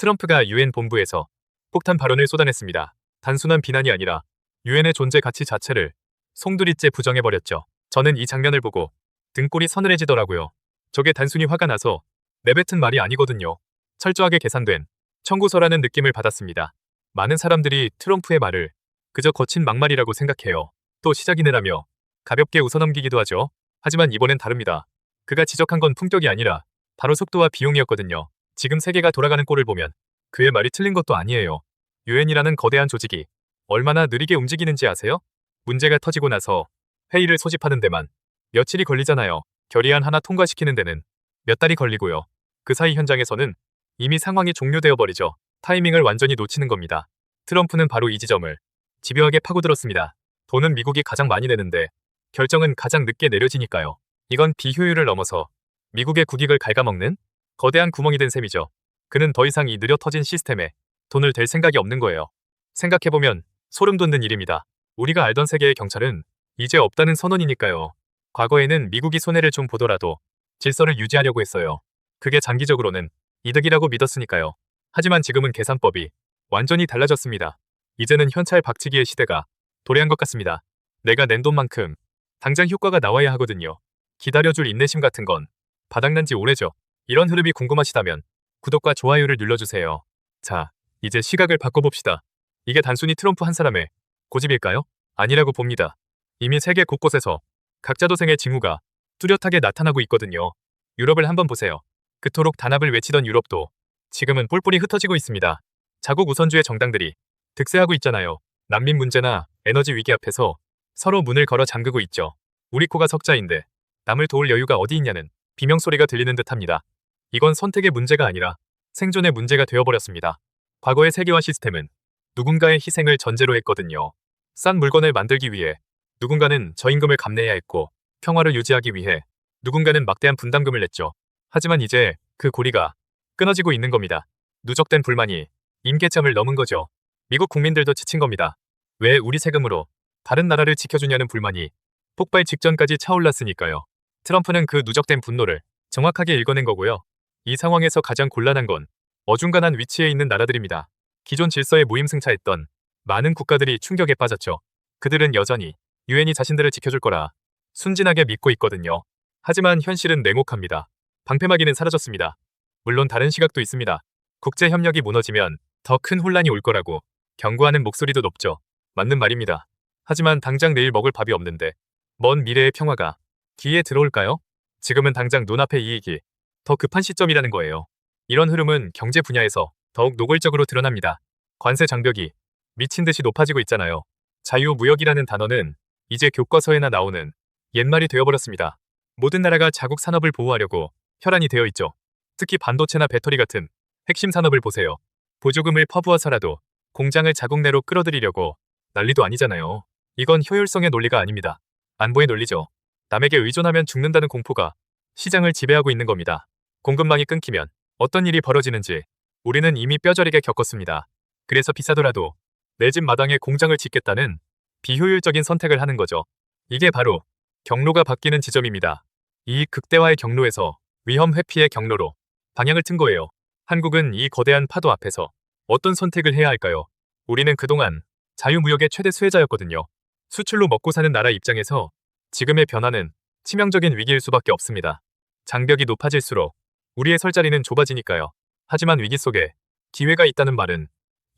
트럼프가 유엔 본부에서 폭탄 발언을 쏟아냈습니다. 단순한 비난이 아니라 유엔의 존재 가치 자체를 송두리째 부정해버렸죠. 저는 이 장면을 보고 등골이 서늘해지더라고요. 저게 단순히 화가 나서 내뱉은 말이 아니거든요. 철저하게 계산된 청구서라는 느낌을 받았습니다. 많은 사람들이 트럼프의 말을 그저 거친 막말이라고 생각해요. 또 시작이네라며 가볍게 웃어넘기기도 하죠. 하지만 이번엔 다릅니다. 그가 지적한 건 품격이 아니라 바로 속도와 비용이었거든요. 지금 세계가 돌아가는 꼴을 보면 그의 말이 틀린 것도 아니에요. 유엔이라는 거대한 조직이 얼마나 느리게 움직이는지 아세요? 문제가 터지고 나서 회의를 소집하는 데만 며칠이 걸리잖아요. 결의안 하나 통과시키는 데는 몇 달이 걸리고요. 그 사이 현장에서는 이미 상황이 종료되어 버리죠. 타이밍을 완전히 놓치는 겁니다. 트럼프는 바로 이 지점을 집요하게 파고들었습니다. 돈은 미국이 가장 많이 내는데 결정은 가장 늦게 내려지니까요. 이건 비효율을 넘어서 미국의 국익을 갉아먹는 거대한 구멍이 된 셈이죠. 그는 더 이상 이 느려 터진 시스템에 돈을 댈 생각이 없는 거예요. 생각해보면 소름 돋는 일입니다. 우리가 알던 세계의 경찰은 이제 없다는 선언이니까요. 과거에는 미국이 손해를 좀 보더라도 질서를 유지하려고 했어요. 그게 장기적으로는 이득이라고 믿었으니까요. 하지만 지금은 계산법이 완전히 달라졌습니다. 이제는 현찰 박치기의 시대가 도래한 것 같습니다. 내가 낸 돈만큼 당장 효과가 나와야 하거든요. 기다려줄 인내심 같은 건 바닥난 지 오래죠. 이런 흐름이 궁금하시다면 구독과 좋아요를 눌러주세요. 자, 이제 시각을 바꿔봅시다. 이게 단순히 트럼프 한 사람의 고집일까요? 아니라고 봅니다. 이미 세계 곳곳에서 각자 도생의 징후가 뚜렷하게 나타나고 있거든요. 유럽을 한번 보세요. 그토록 단합을 외치던 유럽도 지금은 뿔뿔이 흩어지고 있습니다. 자국 우선주의 정당들이 득세하고 있잖아요. 난민 문제나 에너지 위기 앞에서 서로 문을 걸어 잠그고 있죠. 우리 코가 석자인데 남을 도울 여유가 어디 있냐는 비명소리가 들리는 듯합니다. 이건 선택의 문제가 아니라 생존의 문제가 되어버렸습니다. 과거의 세계화 시스템은 누군가의 희생을 전제로 했거든요. 싼 물건을 만들기 위해 누군가는 저임금을 감내해야 했고 평화를 유지하기 위해 누군가는 막대한 분담금을 냈죠. 하지만 이제 그 고리가 끊어지고 있는 겁니다. 누적된 불만이 임계점을 넘은 거죠. 미국 국민들도 지친 겁니다. 왜 우리 세금으로 다른 나라를 지켜주냐는 불만이 폭발 직전까지 차올랐으니까요. 트럼프는 그 누적된 분노를 정확하게 읽어낸 거고요. 이 상황에서 가장 곤란한 건 어중간한 위치에 있는 나라들입니다. 기존 질서에 무임승차했던 많은 국가들이 충격에 빠졌죠. 그들은 여전히 유엔이 자신들을 지켜줄 거라 순진하게 믿고 있거든요. 하지만 현실은 냉혹합니다. 방패막이는 사라졌습니다. 물론 다른 시각도 있습니다. 국제 협력이 무너지면 더 큰 혼란이 올 거라고 경고하는 목소리도 높죠. 맞는 말입니다. 하지만 당장 내일 먹을 밥이 없는데 먼 미래의 평화가 귀에 들어올까요? 지금은 당장 눈앞의 이익이 더 급한 시점이라는 거예요. 이런 흐름은 경제 분야에서 더욱 노골적으로 드러납니다. 관세 장벽이 미친 듯이 높아지고 있잖아요. 자유무역이라는 단어는 이제 교과서에나 나오는 옛말이 되어버렸습니다. 모든 나라가 자국 산업을 보호하려고 혈안이 되어 있죠. 특히 반도체나 배터리 같은 핵심 산업을 보세요. 보조금을 퍼부어서라도 공장을 자국 내로 끌어들이려고 난리도 아니잖아요. 이건 효율성의 논리가 아닙니다. 안보의 논리죠. 남에게 의존하면 죽는다는 공포가 시장을 지배하고 있는 겁니다. 공급망이 끊기면 어떤 일이 벌어지는지 우리는 이미 뼈저리게 겪었습니다. 그래서 비싸더라도 내 집 마당에 공장을 짓겠다는 비효율적인 선택을 하는 거죠. 이게 바로 경로가 바뀌는 지점입니다. 이 극대화의 경로에서 위험 회피의 경로로 방향을 튼 거예요. 한국은 이 거대한 파도 앞에서 어떤 선택을 해야 할까요? 우리는 그동안 자유무역의 최대 수혜자였거든요. 수출로 먹고 사는 나라 입장에서 지금의 변화는 치명적인 위기일 수밖에 없습니다. 장벽이 높아질수록 우리의 설 자리는 좁아지니까요. 하지만 위기 속에 기회가 있다는 말은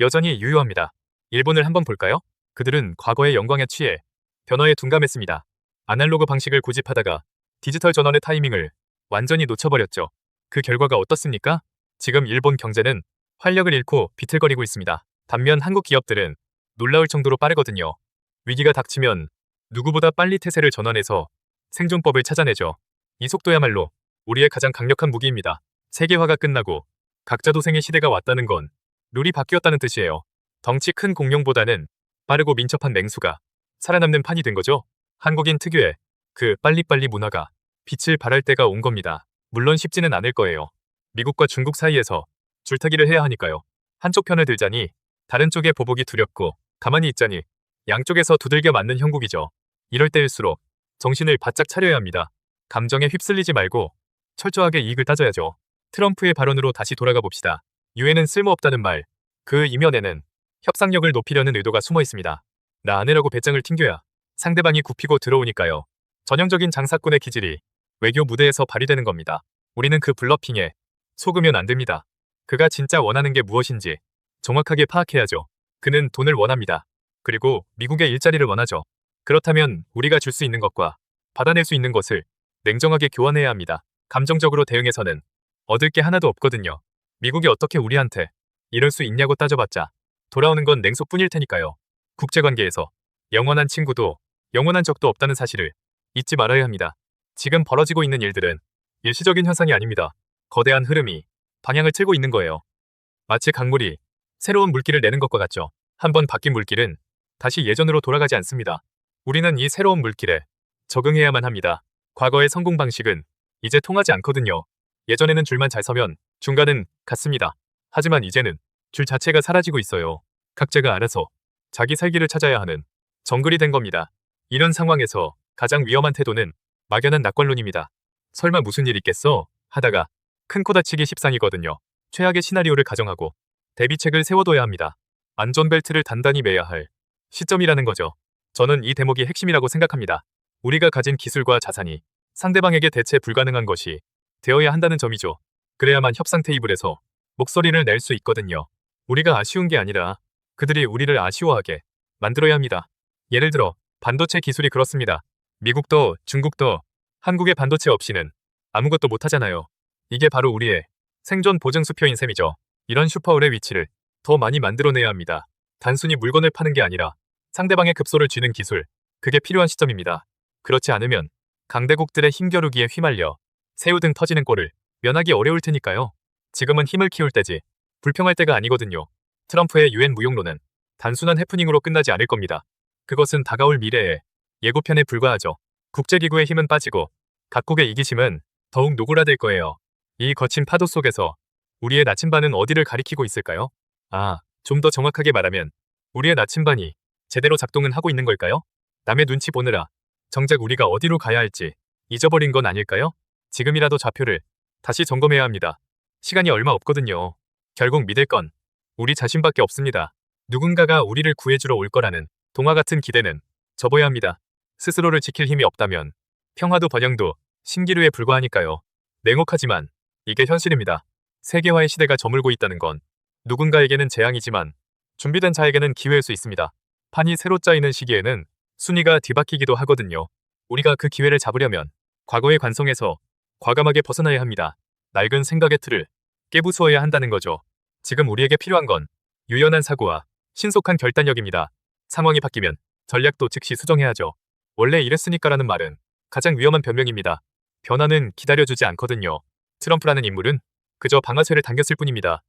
여전히 유효합니다. 일본을 한번 볼까요? 그들은 과거의 영광에 취해 변화에 둔감했습니다. 아날로그 방식을 고집하다가 디지털 전환의 타이밍을 완전히 놓쳐버렸죠. 그 결과가 어떻습니까? 지금 일본 경제는 활력을 잃고 비틀거리고 있습니다. 반면 한국 기업들은 놀라울 정도로 빠르거든요. 위기가 닥치면 누구보다 빨리 태세를 전환해서 생존법을 찾아내죠. 이 속도야말로 우리의 가장 강력한 무기입니다. 세계화가 끝나고 각자 도생의 시대가 왔다는 건 룰이 바뀌었다는 뜻이에요. 덩치 큰 공룡보다는 빠르고 민첩한 맹수가 살아남는 판이 된 거죠. 한국인 특유의 그 빨리빨리 문화가 빛을 발할 때가 온 겁니다. 물론 쉽지는 않을 거예요. 미국과 중국 사이에서 줄타기를 해야 하니까요. 한쪽 편을 들자니 다른 쪽의 보복이 두렵고 가만히 있자니 양쪽에서 두들겨 맞는 형국이죠. 이럴 때일수록 정신을 바짝 차려야 합니다. 감정에 휩쓸리지 말고 철저하게 이익을 따져야죠. 트럼프의 발언으로 다시 돌아가 봅시다. 유엔은 쓸모없다는 말, 그 이면에는 협상력을 높이려는 의도가 숨어 있습니다. 나 안으라고 배짱을 튕겨야 상대방이 굽히고 들어오니까요. 전형적인 장사꾼의 기질이 외교 무대에서 발휘되는 겁니다. 우리는 그 블러핑에 속으면 안 됩니다. 그가 진짜 원하는 게 무엇인지 정확하게 파악해야죠. 그는 돈을 원합니다. 그리고 미국의 일자리를 원하죠. 그렇다면 우리가 줄 수 있는 것과 받아낼 수 있는 것을 냉정하게 교환해야 합니다. 감정적으로 대응해서는 얻을 게 하나도 없거든요. 미국이 어떻게 우리한테 이럴 수 있냐고 따져봤자 돌아오는 건 냉소뿐일 테니까요. 국제관계에서 영원한 친구도 영원한 적도 없다는 사실을 잊지 말아야 합니다. 지금 벌어지고 있는 일들은 일시적인 현상이 아닙니다. 거대한 흐름이 방향을 틀고 있는 거예요. 마치 강물이 새로운 물길을 내는 것과 같죠. 한번 바뀐 물길은 다시 예전으로 돌아가지 않습니다. 우리는 이 새로운 물길에 적응해야만 합니다. 과거의 성공 방식은 이제 통하지 않거든요. 예전에는 줄만 잘 서면 중간은 갔습니다. 하지만 이제는 줄 자체가 사라지고 있어요. 각자가 알아서 자기 살기를 찾아야 하는 정글이 된 겁니다. 이런 상황에서 가장 위험한 태도는 막연한 낙관론입니다. 설마 무슨 일 있겠어? 하다가 큰 코 다치기 십상이거든요. 최악의 시나리오를 가정하고 대비책을 세워둬야 합니다. 안전벨트를 단단히 매야 할 시점이라는 거죠. 저는 이 대목이 핵심이라고 생각합니다. 우리가 가진 기술과 자산이 상대방에게 대체 불가능한 것이 되어야 한다는 점이죠. 그래야만 협상 테이블에서 목소리를 낼 수 있거든요. 우리가 아쉬운 게 아니라 그들이 우리를 아쉬워하게 만들어야 합니다. 예를 들어 반도체 기술이 그렇습니다. 미국도 중국도 한국의 반도체 없이는 아무것도 못하잖아요. 이게 바로 우리의 생존 보증 수표인 셈이죠. 이런 슈퍼울의 위치를 더 많이 만들어내야 합니다. 단순히 물건을 파는 게 아니라 상대방의 급소를 쥐는 기술, 그게 필요한 시점입니다. 그렇지 않으면 강대국들의 힘겨루기에 휘말려 새우 등 터지는 꼴을 면하기 어려울 테니까요. 지금은 힘을 키울 때지 불평할 때가 아니거든요. 트럼프의 유엔 무용론은 단순한 해프닝으로 끝나지 않을 겁니다. 그것은 다가올 미래에 예고편에 불과하죠. 국제기구의 힘은 빠지고 각국의 이기심은 더욱 노골화될 거예요. 이 거친 파도 속에서 우리의 나침반은 어디를 가리키고 있을까요? 아, 좀 더 정확하게 말하면 우리의 나침반이 제대로 작동은 하고 있는 걸까요? 남의 눈치 보느라 정작 우리가 어디로 가야 할지 잊어버린 건 아닐까요? 지금이라도 좌표를 다시 점검해야 합니다. 시간이 얼마 없거든요. 결국 믿을 건 우리 자신밖에 없습니다. 누군가가 우리를 구해주러 올 거라는 동화 같은 기대는 접어야 합니다. 스스로를 지킬 힘이 없다면 평화도 번영도 신기루에 불과하니까요. 냉혹하지만 이게 현실입니다. 세계화의 시대가 저물고 있다는 건 누군가에게는 재앙이지만 준비된 자에게는 기회일 수 있습니다. 판이 새로 짜이는 시기에는 순위가 뒤바뀌기도 하거든요. 우리가 그 기회를 잡으려면 과거의 관성에서 과감하게 벗어나야 합니다. 낡은 생각의 틀을 깨부수어야 한다는 거죠. 지금 우리에게 필요한 건 유연한 사고와 신속한 결단력입니다. 상황이 바뀌면 전략도 즉시 수정해야죠. 원래 이랬으니까라는 말은 가장 위험한 변명입니다. 변화는 기다려주지 않거든요. 트럼프라는 인물은 그저 방아쇠를 당겼을 뿐입니다.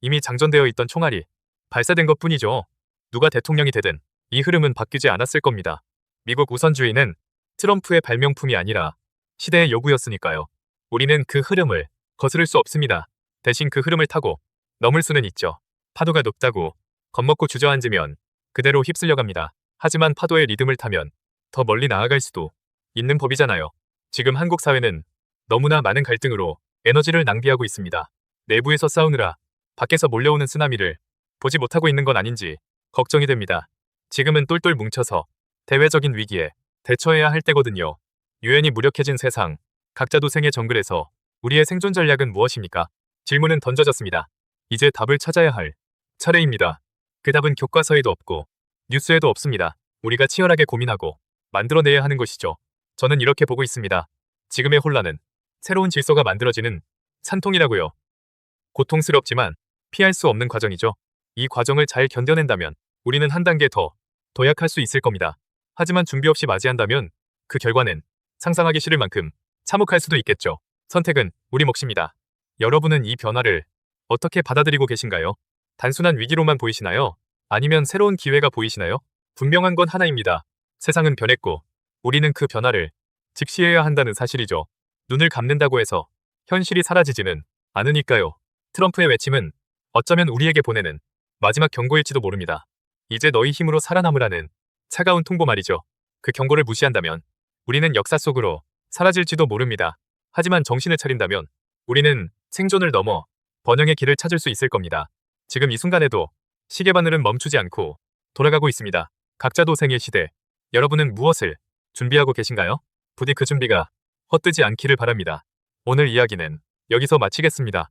이미 장전되어 있던 총알이 발사된 것 뿐이죠. 누가 대통령이 되든 이 흐름은 바뀌지 않았을 겁니다. 미국 우선주의는 트럼프의 발명품이 아니라 시대의 요구였으니까요. 우리는 그 흐름을 거스를 수 없습니다. 대신 그 흐름을 타고 넘을 수는 있죠. 파도가 높다고 겁먹고 주저앉으면 그대로 휩쓸려 갑니다. 하지만 파도의 리듬을 타면 더 멀리 나아갈 수도 있는 법이잖아요. 지금 한국 사회는 너무나 많은 갈등으로 에너지를 낭비하고 있습니다. 내부에서 싸우느라 밖에서 몰려오는 쓰나미를 보지 못하고 있는 건 아닌지 걱정이 됩니다. 지금은 똘똘 뭉쳐서 대외적인 위기에 대처해야 할 때거든요. 유엔이 무력해진 세상, 각자 도생의 정글에서 우리의 생존 전략은 무엇입니까? 질문은 던져졌습니다. 이제 답을 찾아야 할 차례입니다. 그 답은 교과서에도 없고 뉴스에도 없습니다. 우리가 치열하게 고민하고 만들어내야 하는 것이죠. 저는 이렇게 보고 있습니다. 지금의 혼란은 새로운 질서가 만들어지는 산통이라고요. 고통스럽지만 피할 수 없는 과정이죠. 이 과정을 잘 견뎌낸다면 우리는 한 단계 더 도약할 수 있을 겁니다. 하지만 준비 없이 맞이한다면 그 결과는 상상하기 싫을 만큼 참혹할 수도 있겠죠. 선택은 우리 몫입니다. 여러분은 이 변화를 어떻게 받아들이고 계신가요? 단순한 위기로만 보이시나요? 아니면 새로운 기회가 보이시나요? 분명한 건 하나입니다. 세상은 변했고 우리는 그 변화를 직시해야 한다는 사실이죠. 눈을 감는다고 해서 현실이 사라지지는 않으니까요. 트럼프의 외침은 어쩌면 우리에게 보내는 마지막 경고일지도 모릅니다. 이제 너희 힘으로 살아남으라는 차가운 통보 말이죠. 그 경고를 무시한다면 우리는 역사 속으로 사라질지도 모릅니다. 하지만 정신을 차린다면 우리는 생존을 넘어 번영의 길을 찾을 수 있을 겁니다. 지금 이 순간에도 시계바늘은 멈추지 않고 돌아가고 있습니다. 각자 도생의 시대. 여러분은 무엇을 준비하고 계신가요? 부디 그 준비가 헛되지 않기를 바랍니다. 오늘 이야기는 여기서 마치겠습니다.